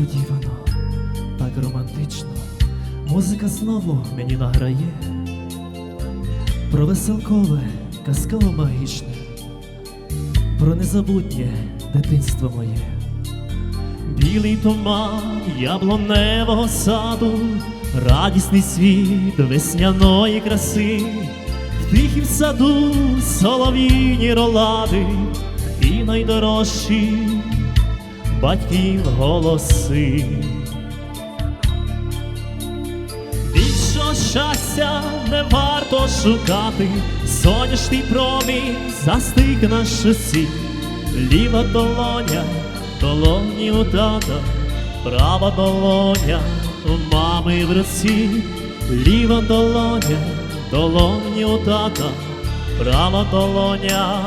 несподівано, так романтично. Музика знову мені награє. Про веселкове, казково магічне, про незабутнє дитинство моє. Білий туман яблуневого саду, радісний світ весняної краси, в тихім саду солов'їні ролади і найдорожчі батьків голоси. Більшого щастя не варто шукати, сонячний промінь застиг на шосі, ліва долоня, долоні у тата, права долоня у мами в руці, ліва долоня, долоні у тата, права долоня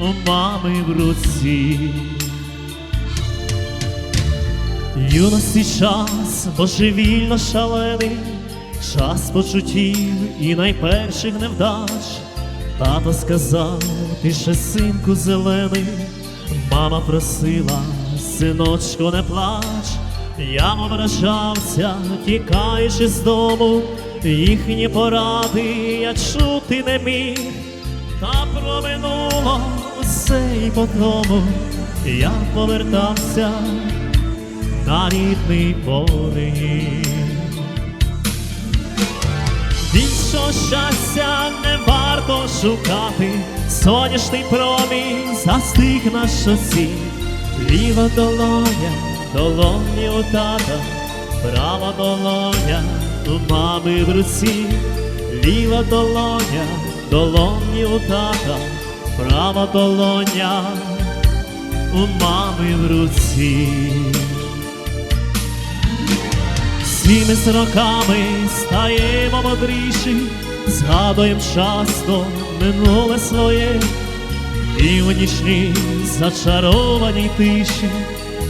у мами в руці. Юності час божевільно шалений, час почуттів і найперших невдач. Тато сказав, ти ще синку зелений, мама просила, синочко, не плач. Я ображався, тікаючи з дому, їхні поради я чути не міг. Та проминуло все і по тому я повертався на рідний поріг. Більшого щастя не варто шукати, сонячний промінь застиг на шосі, ліва долоня, долоні у тата, права долоня у мами в руці, ліва долоня, долоні у тата, права долоня у мами в руці. Всі з роками стаємо мудріші, згадуєм часто минуле своє, і в нічній зачарованій тиші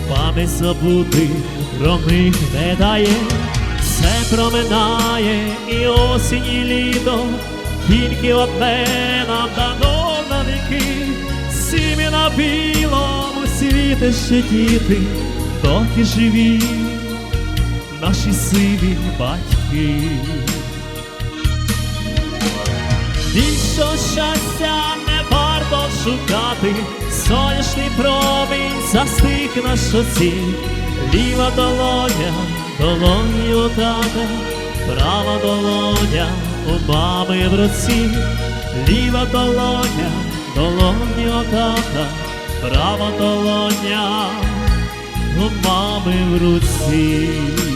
пам'ять забути про них не дає, все проминає і осінь, і літо, тільки одне нам дано на віки, сім'ї на білому світі ще діти, доки живі наші сиві батьки. Більшого щастя не варто шукати, сонячний промінь застиг на шоці, ліва долоня, долоні у тата, права долоня у мами в руці, ліва долоня, долоні у тата, права долоня у мами в руці.